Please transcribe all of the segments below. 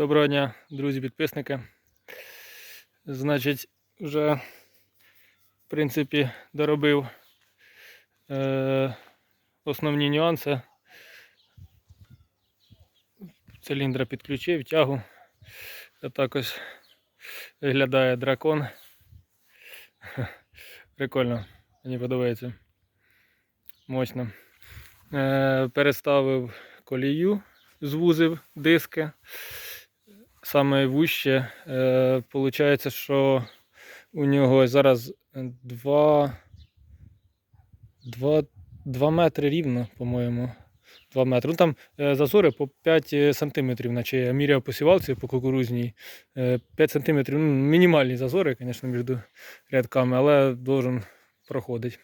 Доброго дня, друзі-підписники. Значить, вже, в принципі, доробив е, основні нюанси. Циліндра підключив, тягу. Отак ось виглядає дракон. Прикольно, мені подобається. Мощно. Е, переставив колію, звузив диски. Саме вуще. Е, Получається, що у нього зараз 2, 2, 2 метри рівно, по-моєму. 2 метри. Ну там е, зазори по 5 сантиметрів, наче я міряв по сівалці по кукурузній. Е, 5 сантиметрів, ну, мінімальні зазори, звісно, між рядками, але должен проходити.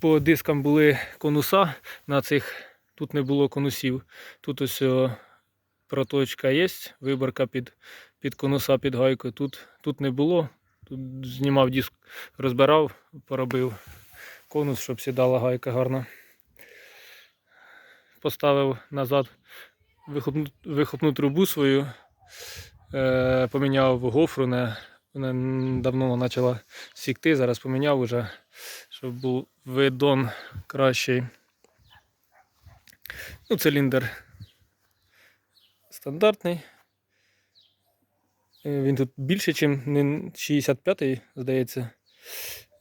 По дискам були конуса на цих. Тут не було конусів. Тут ось проточка є, виборка під, під конуса під гайкою. Тут, тут не було. Тут знімав диск, розбирав, поробив конус, щоб сідала гайка гарно. Поставив назад вихопну, вихопну трубу свою, е, поміняв гофру, не, вона давно почала сікти, зараз поміняв уже, щоб був видон кращий. Ну, циліндр стандартний. Е, Він тут більше, ніж 65-й, здається.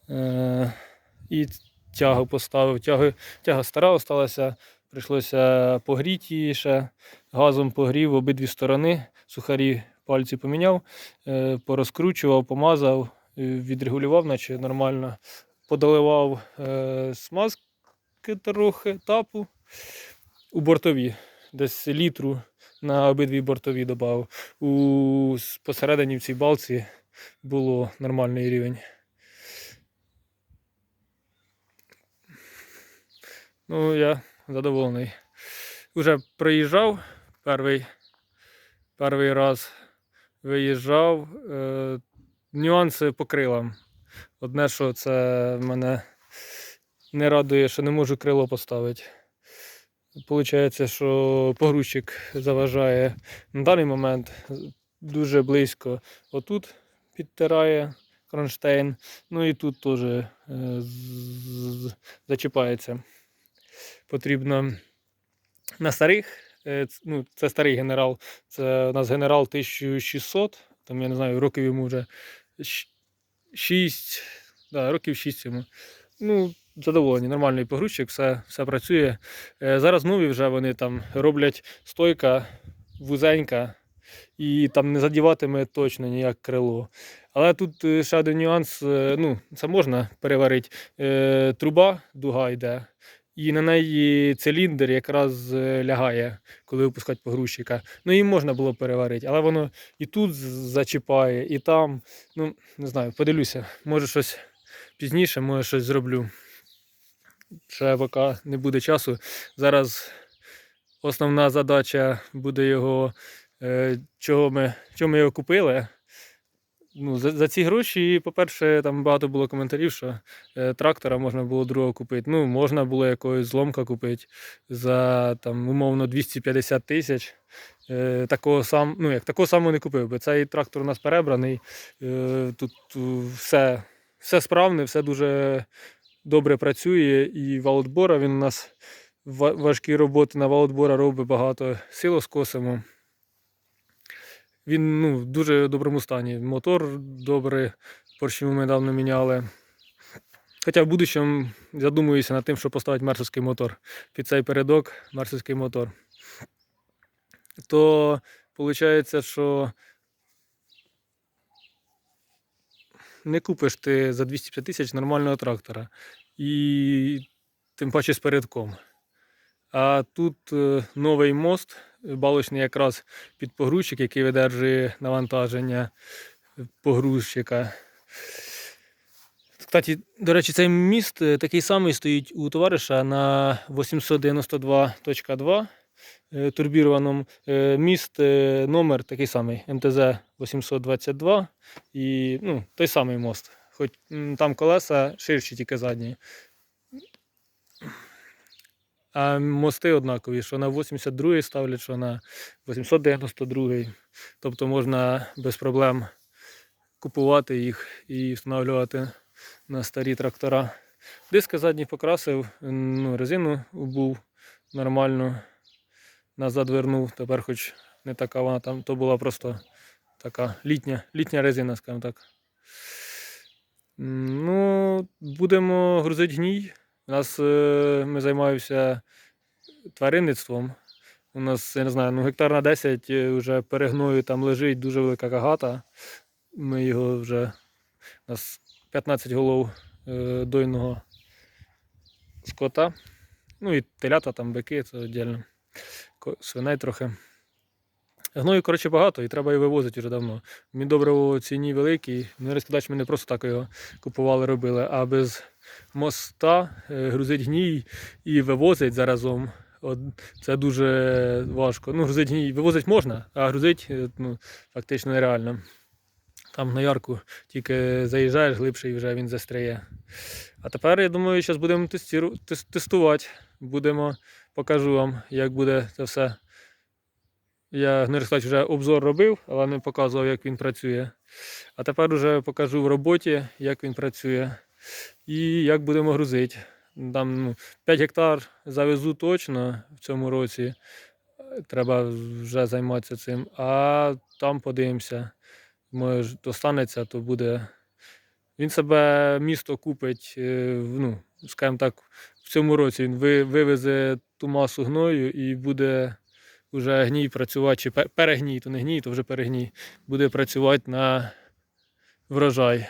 Е, І тягу поставив. Тяги, тяга стара осталася, прийшлося погріти її ще. Газом погрів обидві сторони, сухарі пальці поміняв, е, порозкручував, помазав, відрегулював, наче нормально. Подаливав е, смазки трохи, тапу у бортові. Десь літру на обидві бортові додав. У посередині в цій балці було нормальний рівень. Ну, я задоволений. Уже приїжджав перший, перший раз виїжджав. Е, нюанси по крилам. Одне, що це мене не радує, що не можу крило поставити. Получається, що погрузчик заважає на даний момент дуже близько. Отут підтирає кронштейн, ну і тут теж е, зачіпається. Потрібно на старих, е, ну, це старий генерал, це у нас генерал 1600, там я не знаю, років йому вже 6, да, років 6 йому. Ну, задоволені, нормальний погрузчик, все, все працює. Е, Зараз нові вже вони там роблять стойка вузенька, і там не задіватиме точно ніяк крило. Але тут е, ще один нюанс, е, ну, це можна переварити. Труба, дуга йде, і на неї циліндр якраз лягає, коли випускати погрузчика. Ну, їм можна було переварити, але воно і тут зачіпає, і там. Ну, не знаю, подивлюся, може щось пізніше, може щось зроблю. Ще поки не буде часу. Зараз основна задача буде його, е, чого ми, чого ми його купили. Ну, за, за ці гроші, по-перше, там багато було коментарів, що е, трактора можна було другого купити. Ну, можна було якогось зломка купити за там, умовно 250 тисяч. Е, такого сам, ну, як, такого самого не купив, бо цей трактор у нас перебраний. Е, тут все, все справне, все дуже добре працює. І валотбора він у нас ва- важкі роботи на валотбора робить багато силоскосимо. Він ну, в дуже доброму стані. Мотор добрий, поршню ми недавно міняли. Хоча в будущому задумуюся над тим, щоб поставити мерсовський мотор. Під цей передок мерсовський мотор. То виходить, що не купиш ти за 250 тисяч нормального трактора. І тим паче з передком. А тут е, новий мост, е, балочний якраз під погрузчик, який видержує навантаження е, погрузчика. Кстати, до речі, цей міст такий самий стоїть у товариша на 892.2 е, турбірованому. Е, Міст е, номер такий самий МТЗ 822 і ну, той самий мост. Хоч там колеса ширші, тільки задні. А мости однакові, що на 82 ставлять, що на 892. Тобто можна без проблем купувати їх і встановлювати на старі трактора. Диски задні покрасив, ну, резину був нормально. Назад вернув, тепер хоч не така вона там, то була просто така літня, літня резина, скажімо так. Ну, будемо грузити гній. У нас е, ми займаємося тваринництвом. У нас, я не знаю, ну гектар на 10 е, вже перегною там лежить дуже велика кагата. Ми його вже у нас 15 голов е, дойного скота. Ну і телята, там бики, це віддільно. Свиней трохи. Гною, коротше, багато і треба його вивозити вже давно. Мідобриво ціні великий. Ну, розкидач ми не просто так його купували, робили, а без моста е, грузить гній і вивозить заразом. От, це дуже важко. Ну, грузить гній вивозить можна, а грузить е, ну, фактично нереально. Там на ярку тільки заїжджаєш глибше і вже він застряє. А тепер, я думаю, зараз будемо тестувати. Будемо, покажу вам, як буде це все. Я розказати, вже обзор робив, але не показував, як він працює. А тепер вже покажу в роботі, як він працює і як будемо грузити. Там ну, 5 гектар завезу точно в цьому році. Треба вже займатися цим. А там подивимося. Може, то станеться, то буде. Він себе місто купить, е, ну, скажімо так, в цьому році він вивезе ту масу гною і буде вже гній працювати, чи перегній, то не гній, то вже перегній, буде працювати на врожай.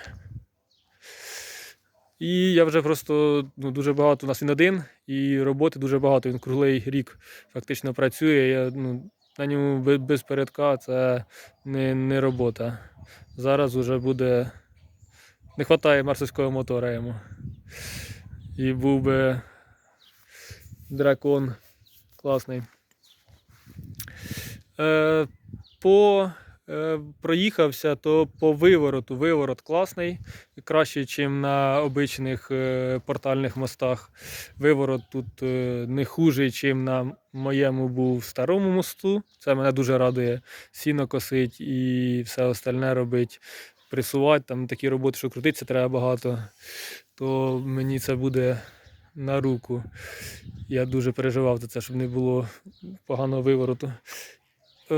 І я вже просто ну, дуже багато, у нас він один, і роботи дуже багато. Він круглий рік фактично працює. Я, ну, на ньому без, передка це не, не робота. Зараз вже буде. Не вистачає марсовського мотора йому. І був би дракон класний. Е, по е, проїхався, то по вивороту. Виворот класний, краще, ніж на обичних е, портальних мостах. Виворот тут е, не хужий, ніж на моєму був старому мосту. Це мене дуже радує. Сіно косить і все остальне робить. Пресувати, там такі роботи, що крутитися треба багато, то мені це буде на руку. Я дуже переживав за це, щоб не було поганого вивороту. Е,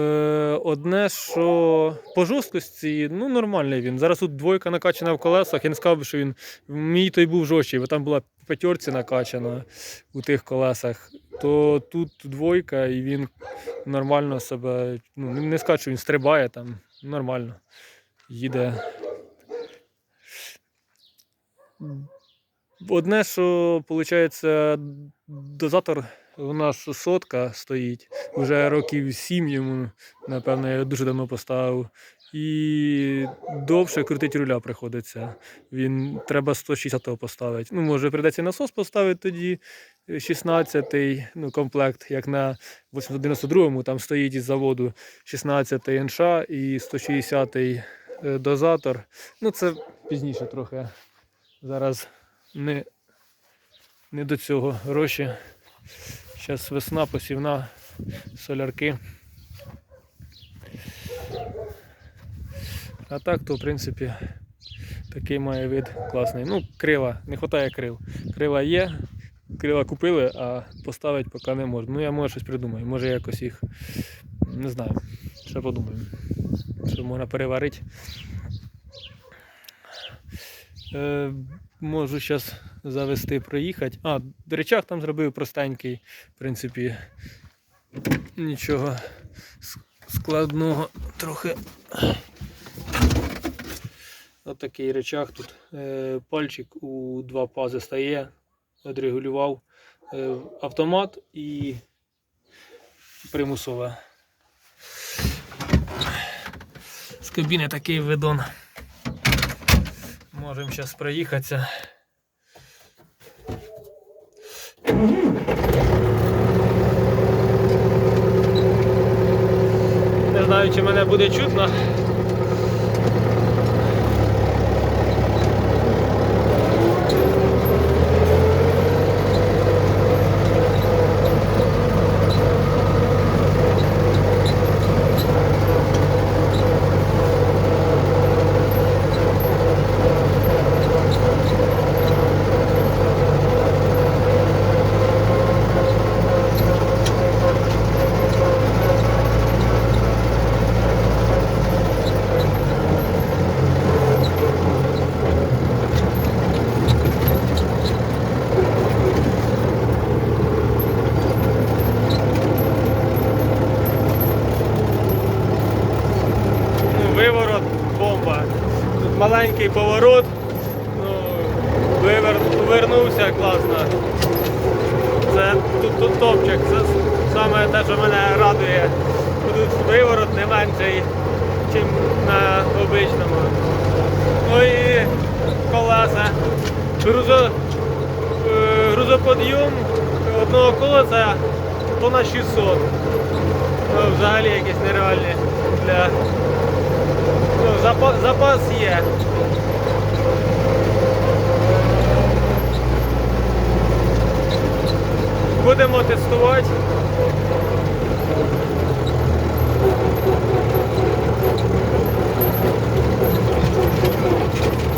одне, що по жорсткості, ну нормальний він. Зараз тут двойка накачана в колесах. Я не сказав що він. Мій той був жорсткий, бо там була п'ятерці накачана у тих колесах. То тут двойка, і він нормально себе. Ну, не скажу, що він стрибає там. Нормально. Їде. Одне, що виходить, дозатор у нас сотка стоїть. Вже років сім йому, напевно, я дуже давно поставив. І довше крутить руля приходиться. Він треба 160 поставити. Ну, може, прийдеться насос поставити тоді 16-й ну, комплект, як на 892-му, там стоїть із заводу 16-й НШ і 160-й е, дозатор. Ну, це пізніше трохи. Зараз не, не до цього гроші. Зараз весна, посівна, солярки. А так, то в принципі такий має вид класний. Ну, крила, не вистачає крил. Крила є, крила купили, а поставити поки не можна. Ну я може щось придумаю. Може якось їх не знаю. Ще подумаю. Що можна переварити. Е, можу зараз завести, проїхати. А, речах там зробив простенький, в принципі, нічого складного трохи. Отакий речах тут. Е, пальчик у два пази стає, відрегулював е, автомат і примусове. З кабіни такий видон. Можемо зараз проїхатися. Не знаю, чи мене буде чутно. Легенький поворот. Ну, вивер, вернувся класно. Це тут, тут топчик. Це саме те, що мене радує. Тут виворот не менший, ніж на обичному. Ну і колеса. Грузо, е, грузоподйом одного колеса тонна 600. Ну, взагалі якісь нереальні для. Запас, запас є. Будемо тестувати.